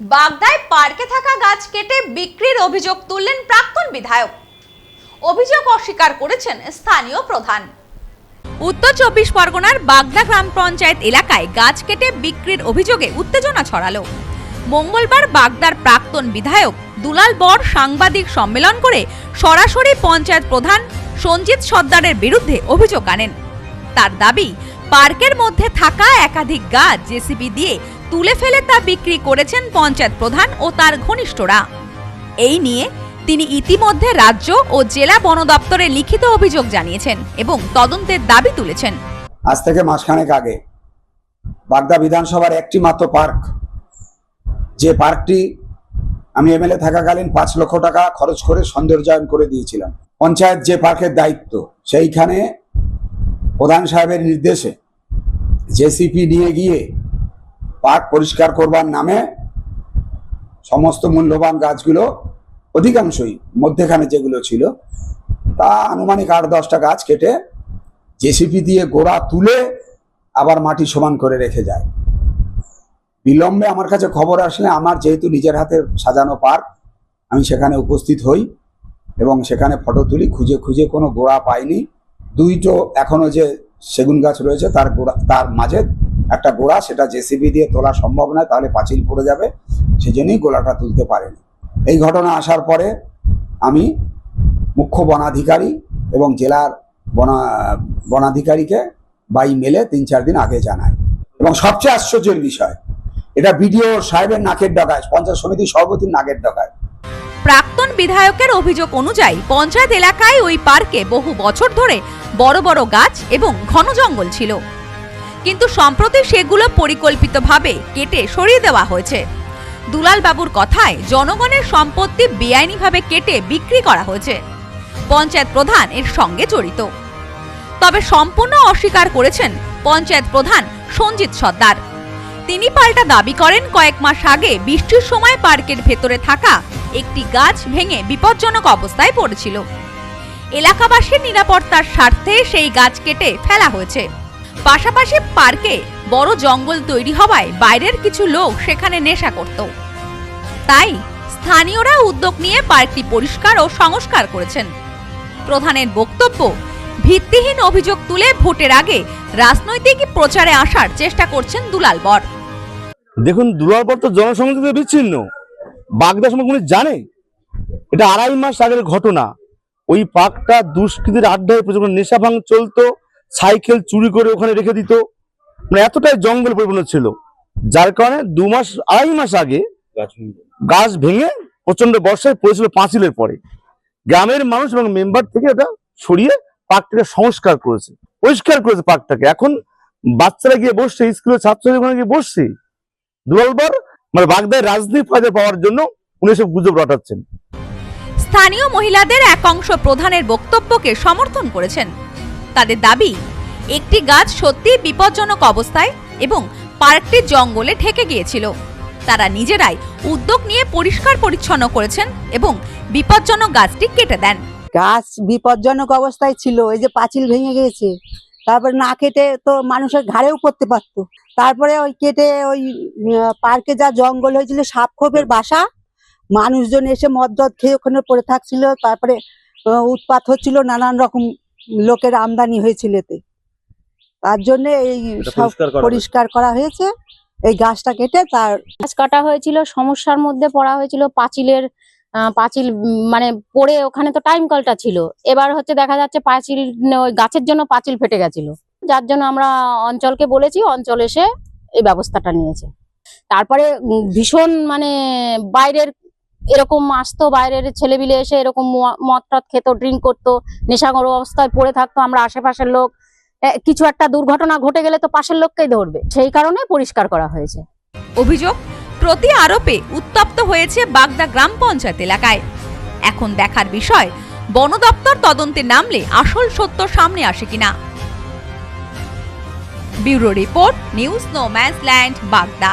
বাগদায় পার্কে থাকা গাছ কেটে বিক্রির অভিযোগ তুললেন প্রাক্তন বিধায়ক। অভিযোগ অস্বীকার করেছেন স্থানীয় প্রধান। উত্তর চব্বিশ পরগনার বাগদা গ্রাম পঞ্চায়েত এলাকায় গাছ কেটে বিক্রির অভিযোগে উত্তেজনা ছড়ালো। মঙ্গলবার বাগদার প্রাক্তন বিধায়ক দুলাল বর সাংবাদিক সম্মেলন করে সরাসরি পঞ্চায়েত প্রধান সঞ্জিত সর্দারের বিরুদ্ধে অভিযোগ আনেন। তার দাবি পার্কের মধ্যে থাকা একাধিক গাছ জেসিবি দিয়ে তুলে ফেলে তা বিক্রি করেছেন পঞ্চায়েত প্রধান ও তার ঘনিষ্ঠরা। এই নিয়ে তিনি ইতিমধ্যে রাজ্য ও জেলা বন দপ্তরে লিখিত অভিযোগ জানিয়েছেন এবং তদন্তের দাবি তুলেছেন। আজ থেকে মাসখানেক আগে বাগদা বিধানসভার একটি মাত্র পার্ক, যে পার্কটি আমি এমএলএ থাকাকালীন পাঁচ লক্ষ টাকা খরচ করে সৌন্দর্যায়ন করে দিয়েছিলাম। পঞ্চায়েত যে পার্কের দায়িত্ব, সেইখানে প্রধান সাহেবের নির্দেশে জেসিপি নিয়ে গিয়ে পার্ক পরিষ্কার করবার নামে সমস্ত মূল্যবান গাছগুলো অধিকাংশই মধ্যেখানে যেগুলো ছিল, তা আনুমানিক আট দশটা গাছ কেটে জেসিপি দিয়ে গোড়া তুলে আবার মাটি সমান করে রেখে যায়। বিলম্বে আমার কাছে খবর আসলে আমার যেহেতু নিজের হাতে সাজানো পার্ক, আমি সেখানে উপস্থিত হই এবং সেখানে ফটো তুলি, খুঁজে খুঁজে কোনো গোড়া পাইনি। দুইটো এখনও যে সেগুন গাছ রয়েছে, তার গোড়া, তার মাঝে একটা গোড়া, সেটা জেসিবি দিয়ে তোলা সম্ভব নয়, তাহলে পাঁচিল পড়ে যাবে, সেজন্যই গোলাটা তুলতে পারেনি। এই ঘটনা আসার পরে আমি মুখ্য বনাধিকারী এবং জেলার বনা, বনাধিকারীকে বাই মেলে তিন চার দিন আগে জানাই। এবং সবচেয়ে আশ্চর্যের বিষয়, এটা বিডিও সাহেবের নাকের ডগায়, পঞ্চায়েত সমিতির সভাপতির নাকের ডগায়। প্রাক্তন বিধায়কের অভিযোগ অনুযায়ী, পঞ্চায়েত এলাকায় ওই পার্কে বহু বছর ধরে বড় বড় গাছ এবং ঘন জঙ্গল ছিল। কিন্তু সম্প্রতি সেগুলো পরিকল্পিতভাবে কেটে সরিয়ে দেওয়া হয়েছে। দুলাল বাবুর কথায় জনগণের সম্পত্তি বেআইনিভাবে কেটে বিক্রি করা হয়েছে। পঞ্চায়েত প্রধান এর সঙ্গে জড়িত। তবে সম্পূর্ণ অস্বীকার করেছেন পঞ্চায়েত প্রধান সঞ্জিত সর্দার। তিনি পাল্টা দাবি করেন কয়েক মাস আগে বৃষ্টির সময় পার্কের ভেতরে থাকা একটি গাছ ভেঙে বিপজ্জনক অবস্থায় পড়েছিল। এলাকাবাসীর নিরাপত্তার স্বার্থে সেই গাছ কেটে ফেলা হয়েছে। পাশাপাশি পার্কে বড় জঙ্গল তৈরি হওয়ায় বাইরের কিছু লোক সেখানে নেশা করত। তাই স্থানীয়রা উদ্যোগ নিয়ে পার্কটি পরিষ্কার ও সংস্কার করেছেন। প্রধানের বক্তব্য, ভিত্তিহীন অভিযোগ তুলে ভোটের আগে রাজনৈতিক প্রচারে আসার চেষ্টা করছেন দুলাল বর। দেখুন দুলালপুর তো জনসংখ্যা থেকে বিচ্ছিন্ন। বাগদা সম্পর্কে জানে। এটা আড়াই মাস আগের ঘটনা। ওই পার্কটা দুষ্কৃতির আড্ডায় প্রচুর নেশা ভাঙ চলতো সাইকেল চুরি করে ওখানে রেখে দিত। মানে এতটাই জঙ্গল পরিপূর্ণ ছিল। যার কারণে দু মাস আড়াই মাস আগে গাছ ভেঙে প্রচণ্ড বর্ষায় পড়েছিল পাঁচিলের পরে। গ্রামের মানুষ এবং মেম্বার থেকে এটা সরিয়ে পার্কটাকে সংস্কার করেছে পরিষ্কার করেছে পার্কটাকে এখন বাচ্চারা গিয়ে বসছে স্কুলের ছাত্রছাত্রী ওখানে গিয়ে বসছে। দুলালবার মানে বাগদায় রাজনীতি ফায়দা পাওয়ার জন্য উনি সব গুজব রটাচ্ছেন। স্থানীয় মহিলাদের এক অংশ প্রধানের বক্তব্যকে সমর্থন করেছেন। তাদের দাবি, একটি গাছ সত্যি বিপজ্জনক অবস্থায় এবং পার্কটি জঙ্গলে ঠেকে গিয়েছিল। তারা নিজেরাই উদ্যোগ নিয়ে পরিষ্কার পরিচ্ছন্ন করেছেন এবং বিপজ্জনক গাছটি কেটে দেন। গাছ বিপজ্জনক অবস্থায় ছিল, এই যে পাঁচিল ভেঙে গিয়েছে। তারপরে না কেটে তো মানুষের ঘাড়েও পড়তে পারতো। তারপরে ওই কেটে ওই পার্কে যা জঙ্গল হয়েছিল সাপ খোপের বাসা মানুষজন এসে মদ টদ খেয়ে ওখানে পড়ে থাকছিল তারপরে উৎপাত হচ্ছিল নানান রকম লোকের আমদানি হয়েছিল এতে। তার জন্য এই সব পরিষ্কার করা হয়েছে। এই গাছটা কেটে তার গাছ কাটা হয়েছিল সমস্যার মধ্যে পড়া হয়েছিল পাঁচিলের আহ, পাঁচিল উম, মানে পড়ে ওখানে তো টাইম কলটা ছিল। এবার হচ্ছে দেখা যাচ্ছে পাঁচিল ওই গাছের জন্য পাঁচিল ফেটে গেছিল। যার জন্য আমরা অঞ্চলকে বলেছি অঞ্চল এসে এই ব্যবস্থাটা নিয়েছে। তারপরে ভীষণ মানে বাইরের এরকম আসতো, বাইরের ছেলেবিলে এসে এরকম মদ টদ খেত ড্রিঙ্ক করতো নেশাগর অবস্থায় পড়ে থাকতো, আমরা আশেপাশের লোক। কিছু একটা দুর্ঘটনা ঘটে গেলে তো পাশের লোককেই ধরবে। সেই কারণে পরিষ্কার করা হয়েছে। অভিযোগ, প্রতি আরোপে উত্তপ্ত হয়েছে বাগদা গ্রাম পঞ্চায়েত এলাকায়। এখন দেখার বিষয়, বন দপ্তর তদন্তে নামলে আসল সত্য সামনে আসে কিনা। Bureau report, news no man's land, Bagda.